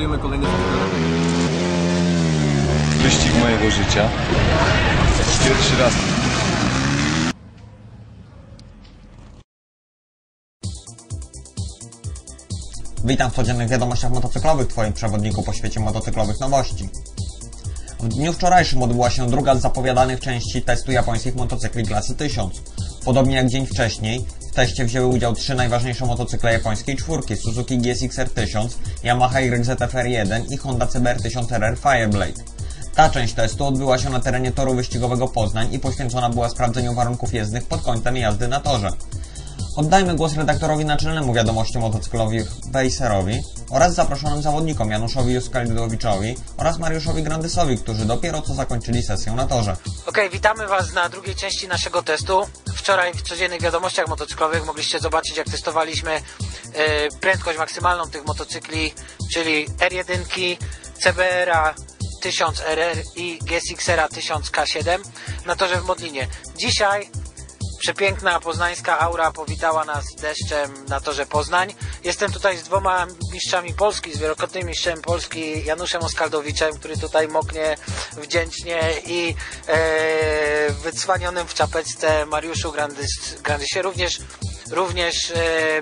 testujemy kolejny. Wyścig mojego życia. Pierwszy raz. Witam w codziennych wiadomościach motocyklowych, Twoim przewodniku po świecie motocyklowych nowości. W dniu wczorajszym odbyła się druga z zapowiadanych części testu japońskich motocykli klasy 1000. Podobnie jak dzień wcześniej, w teście wzięły udział trzy najważniejsze motocykle japońskiej czwórki Suzuki GSX-R 1000, Yamaha YZF-R1 i Honda CBR 1000RR Fireblade. Ta część testu odbyła się na terenie toru wyścigowego Poznań i poświęcona była sprawdzeniu warunków jezdnych pod kątem jazdy na torze. Oddajmy głos redaktorowi naczelnemu wiadomości motocyklowych Wejserowi oraz zaproszonym zawodnikom Januszowi Juskalidowiczowi oraz Mariuszowi Grandysowi, którzy dopiero co zakończyli sesję na torze. Okej, witamy Was na drugiej części naszego testu. Wczoraj w codziennych wiadomościach motocyklowych mogliście zobaczyć, jak testowaliśmy e, prędkość maksymalną tych motocykli, czyli R1, CBR-a 1000RR i GSX-era 1000K7 na torze w Modlinie. Dzisiaj przepiękna poznańska aura powitała nas deszczem na torze Poznań. Jestem tutaj z dwoma mistrzami Polski, z wielokrotnym mistrzem Polski Januszem Oskaldowiczem, który tutaj moknie wdzięcznie i e, wycwanionym w czapeczce Mariuszu Grandys, Grandysie, również, również e,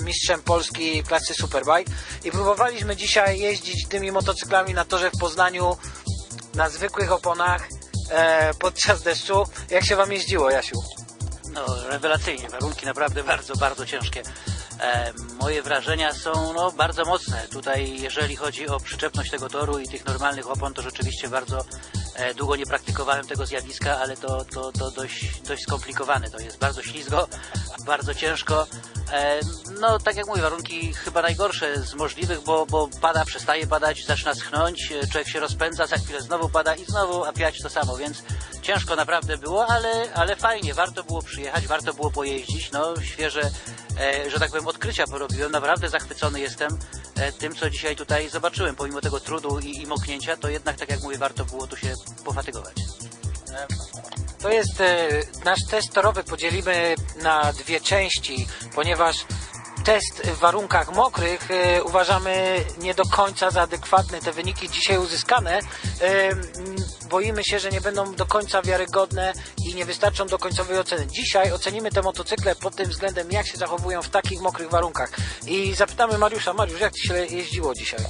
mistrzem Polski klasy Superbike. I próbowaliśmy dzisiaj jeździć tymi motocyklami na torze w Poznaniu na zwykłych oponach e, podczas deszczu. Jak się Wam jeździło, Jasiu? No, rewelacyjnie. Warunki naprawdę bardzo, bardzo ciężkie. E, moje wrażenia są no, bardzo mocne. Tutaj, jeżeli chodzi o przyczepność tego toru i tych normalnych opon, to rzeczywiście bardzo e, długo nie praktykowałem tego zjawiska, ale to, to, to dość, dość skomplikowane. To jest bardzo ślizgo, bardzo ciężko. E, no, tak jak mówię, warunki chyba najgorsze z możliwych, bo, bo pada, przestaje padać, zaczyna schnąć, e, człowiek się rozpędza, za chwilę znowu pada i znowu apiać to samo, więc ciężko naprawdę było, ale, ale fajnie, warto było przyjechać, warto było pojeździć, no świeże, e, że tak powiem, odkrycia porobiłem, naprawdę zachwycony jestem e, tym, co dzisiaj tutaj zobaczyłem, pomimo tego trudu i, i moknięcia, to jednak, tak jak mówię, warto było tu się pofatygować. To jest e, nasz test torowy podzielimy na dwie części, ponieważ test w warunkach mokrych e, uważamy nie do końca za adekwatne. Te wyniki dzisiaj uzyskane e, boimy się, że nie będą do końca wiarygodne i nie wystarczą do końcowej oceny. Dzisiaj ocenimy te motocykle pod tym względem, jak się zachowują w takich mokrych warunkach. I zapytamy Mariusza, Mariusz, jak Ci się jeździło dzisiaj? Y,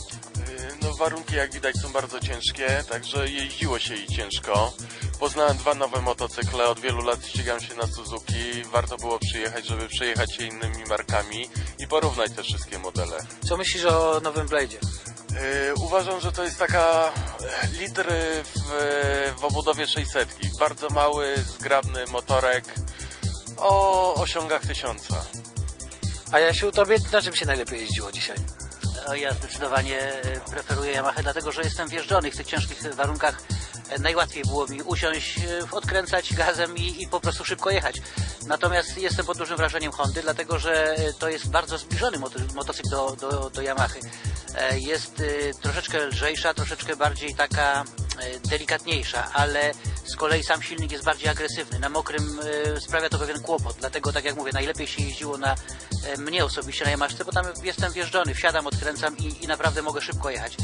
No warunki jak widać są bardzo ciężkie, także jeździło się i ciężko. Poznałem dwa nowe motocykle, od wielu lat ścigam się na Suzuki. Warto było przyjechać, żeby przejechać się innymi markami i porównać te wszystkie modele. Co myślisz o nowym Blade'zie? Yy, uważam, że to jest taka e, litr w, w obudowie 600. Bardzo mały, zgrabny motorek o osiągach tysiąca. A Jasiu, Tobie na czym się najlepiej jeździło dzisiaj? No, Ja zdecydowanie e, preferuję Yamaha, dlatego że jestem wjeżdżony w tych ciężkich warunkach. Najłatwiej było mi usiąść, e, odkręcać gazem i, i po prostu szybko jechać. Natomiast jestem pod dużym wrażeniem Hondy, dlatego że to jest bardzo zbliżony moto, motocykl do, do, do Yamahy. E, Jest e, troszeczkę lżejsza, troszeczkę bardziej taka delikatniejsza, ale z kolei sam silnik jest bardziej agresywny. Na mokrym sprawia to pewien kłopot, dlatego tak jak mówię, najlepiej się jeździło na mnie osobiście na Yamaszce, bo tam jestem wjeżdżony, wsiadam, odkręcam i, i naprawdę mogę szybko jechać.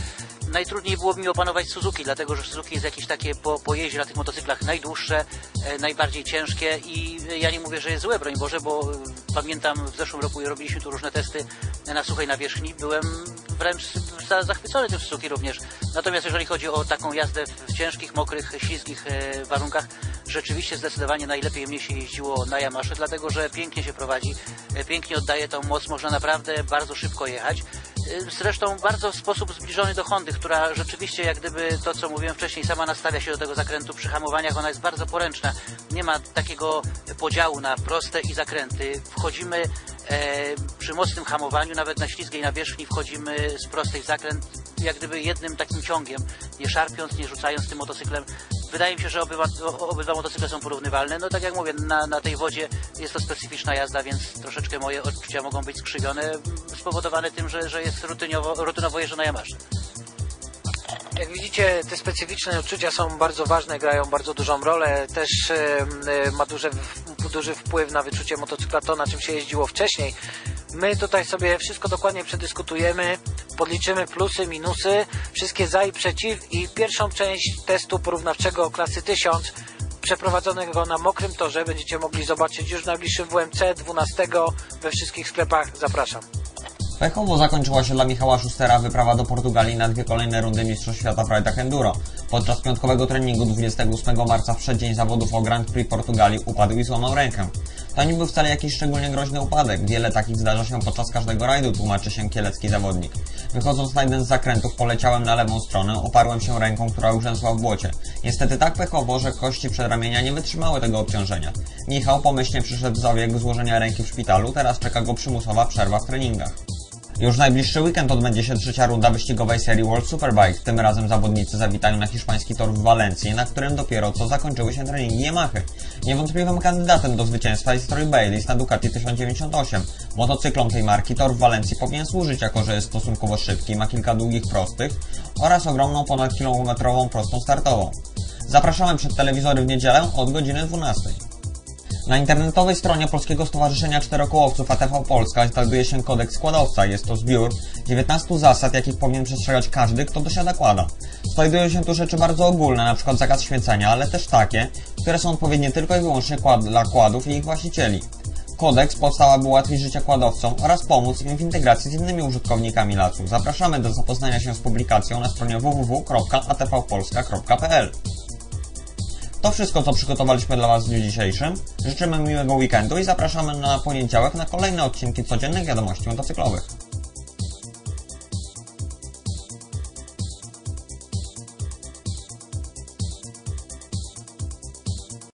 Najtrudniej było mi opanować Suzuki, dlatego że Suzuki jest jakieś takie po, po jeździe na tych motocyklach najdłuższe, e, najbardziej ciężkie i ja nie mówię, że jest złe, broń Boże, bo e, pamiętam w zeszłym roku robiliśmy tu różne testy na suchej nawierzchni, byłem wręcz za- zachwycony tym Suzuki również. Natomiast jeżeli chodzi o taką jazdę w ciężkich, mokrych, ślizgich e, warunkach, rzeczywiście zdecydowanie najlepiej mnie się jeździło na Yamasze, dlatego że pięknie się prowadzi, e, pięknie oddaje tą moc, można naprawdę bardzo szybko jechać. E, Zresztą bardzo w sposób zbliżony do Hondy, która rzeczywiście jak gdyby to, co mówiłem wcześniej, sama nastawia się do tego zakrętu przy hamowaniach, ona jest bardzo poręczna. Nie ma takiego podziału na proste i zakręty. Wchodzimy e, przy mocnym hamowaniu, nawet na ślizgiej nawierzchni wchodzimy z prostej w zakręt, jak gdyby jednym takim ciągiem, nie szarpiąc, nie rzucając tym motocyklem. Wydaje mi się, że obydwa, obydwa motocykle są porównywalne. No tak jak mówię, na, na tej wodzie jest to specyficzna jazda, więc troszeczkę moje odczucia mogą być skrzywione, m, spowodowane tym, że, że jest rutynowo, rutynowo jeżdżę na Yamasze. Jak widzicie, te specyficzne uczucia są bardzo ważne, grają bardzo dużą rolę. Też e, ma duży wpływ na wyczucie motocykla to, na czym się jeździło wcześniej. My tutaj sobie wszystko dokładnie przedyskutujemy. Podliczymy plusy, minusy, wszystkie za i przeciw i pierwszą część testu porównawczego klasy 1000 przeprowadzonego na mokrym torze będziecie mogli zobaczyć już w najbliższym WMC 12 we wszystkich sklepach. Zapraszam. Pechowo zakończyła się dla Michała Schustera wyprawa do Portugalii na dwie kolejne rundy Mistrzostw Świata w rajdach Enduro. Podczas piątkowego treningu 28 marca w przeddzień zawodów o Grand Prix Portugalii upadł i złamał rękę. To nie był wcale jakiś szczególnie groźny upadek. Wiele takich zdarza się podczas każdego rajdu, tłumaczy się kielecki zawodnik. Wychodząc na jeden z zakrętów, poleciałem na lewą stronę, oparłem się ręką, która urzęsła w błocie. Niestety tak pechowo, że kości przedramienia nie wytrzymały tego obciążenia. Michał pomyślnie przyszedł w zabieg złożenia ręki w szpitalu, teraz czeka go przymusowa przerwa w treningach. Już najbliższy weekend odbędzie się trzecia runda wyścigowej serii World Superbike. Tym razem zawodnicy zawitają na hiszpański tor w Walencji, na którym dopiero co zakończyły się treningi Yamahy. Niewątpliwym kandydatem do zwycięstwa jest Troy Bayliss na Ducati 1098. Motocyklom tej marki tor w Walencji powinien służyć jako, że jest stosunkowo szybki, ma kilka długich prostych oraz ogromną ponadkilometrową prostą startową. Zapraszamy przed telewizory w niedzielę od godziny 12. Na internetowej stronie Polskiego Stowarzyszenia Czterokołowców ATV Polska znajduje się kodeks składowca. Jest to zbiór 19 zasad, jakich powinien przestrzegać każdy, kto dosiada kłada. Znajdują się tu rzeczy bardzo ogólne, np. zakaz święcenia, ale też takie, które są odpowiednie tylko i wyłącznie dla kładów i ich właścicieli. Kodeks powstał, aby ułatwić życie kładowcom oraz pomóc im w integracji z innymi użytkownikami lasu. Zapraszamy do zapoznania się z publikacją na stronie www.atvpolska.pl to wszystko, co przygotowaliśmy dla Was w dniu dzisiejszym. Życzymy miłego weekendu i zapraszamy na poniedziałek na kolejne odcinki codziennych wiadomości motocyklowych.